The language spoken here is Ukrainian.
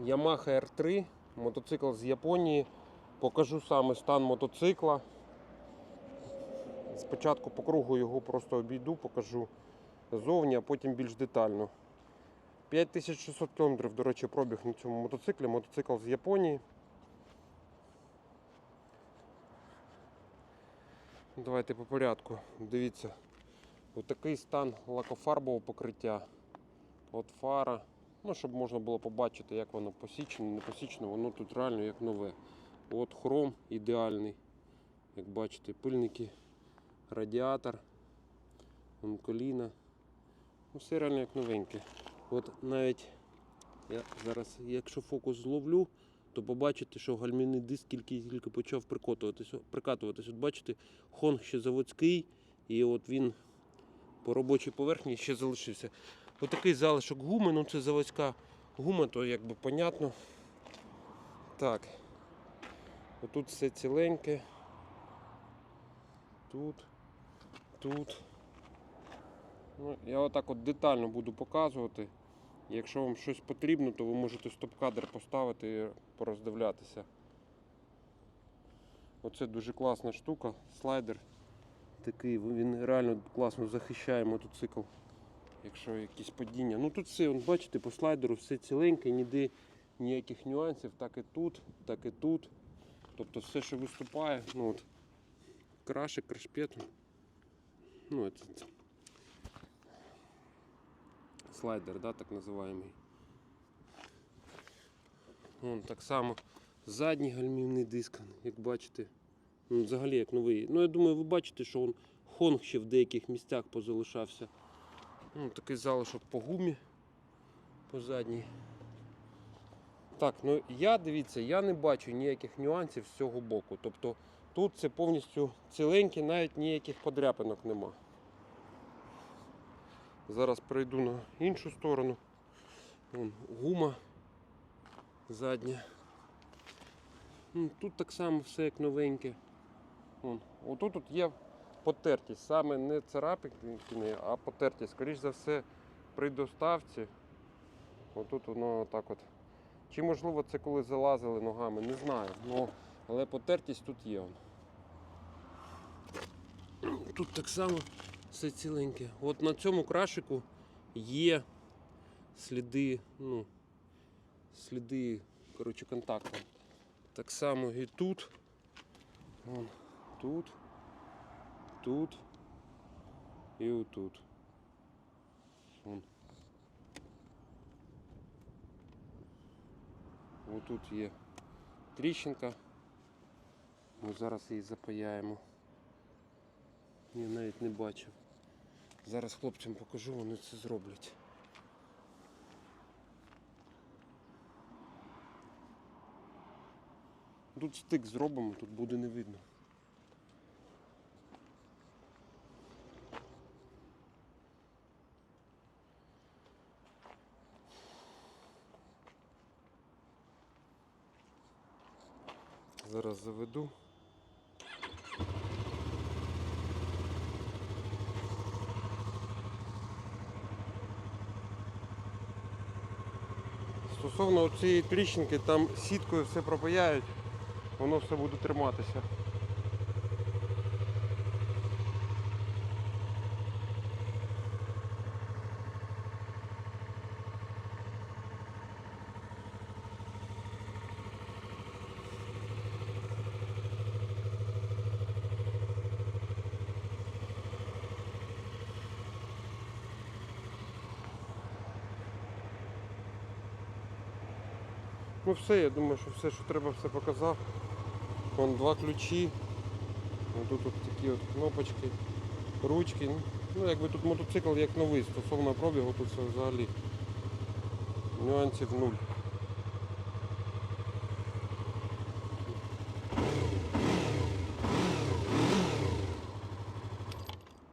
Yamaha R3, мотоцикл з Японії. Покажу саме стан мотоцикла. Спочатку по кругу його просто обійду, покажу зовні, а потім більш детально. 5600 км, до речі, пробіг на цьому мотоциклі. Мотоцикл з Японії. Давайте по порядку. Дивіться. Отакий стан лакофарбового покриття. От фара. Ну, щоб можна було побачити, як воно посічене, не посічене, воно тут реально як нове. От хром ідеальний. Як бачите, пильники, радіатор, коліна. Ну, все реально як новеньке. От навіть я зараз, якщо фокус зловлю, то побачите, що гальмівний диск тільки, тільки почав прикотуватись, прикатуватись. От бачите, хонг ще заводський, і от він по робочій поверхні ще залишився. Отакий залишок гуми, ну це заводська гума, то якби понятно. Так. Отут все ціленьке. Тут, тут. Ну, я отак от детально буду показувати. Якщо вам щось потрібно, то ви можете стоп-кадр поставити і пороздивлятися. Оце дуже класна штука, слайдер такий, він реально класно захищає мотоцикл, якщо якісь падіння. Ну тут все, бачите, по слайдеру все ціленьке, ніде ніяких нюансів, так і тут, так і тут. Тобто все, що виступає, ну от, крашик, крашпет. Ну, це, це. Слайдер, да, так називаємий. Вон так само задній гальмівний диск, як бачите. Ну, взагалі як новий. Ну, я думаю, ви бачите, що он хонг ще в деяких місцях позалишався. Ну, такий залишок по гумі по задній. Так, ну я дивіться, я не бачу ніяких нюансів з цього боку. Тобто тут це повністю ціленьке, навіть ніяких подряпинок нема. Зараз перейду на іншу сторону. Вон, гума задня. Ну, Тут так само все як новеньке. Отут тут є потертість, саме не царапини, а потертість. Скоріш за все, при доставці. Отут воно так от. Чи можливо це коли залазили ногами, не знаю. Ну, але потертість тут є. Тут так само все ціленьке. От на цьому крашику є сліди, ну, сліди коротше, контакту. Так само і тут. Вон, тут, тут і отут. Вон. Отут є тріщинка. Ми зараз її запаяємо. Я навіть не бачив. Зараз хлопцям покажу, вони це зроблять. Тут стик зробимо, тут буде не видно. Зараз заведу. Стосовно цієї тріщинки, там сіткою все пропаяють, воно все буде триматися. Ну все, я думаю, що все, що треба, все показав. Вон два ключі. Тут от такі от кнопочки, ручки. Ну, якби тут мотоцикл як новий, стосовно пробігу, тут все взагалі нюансів нуль.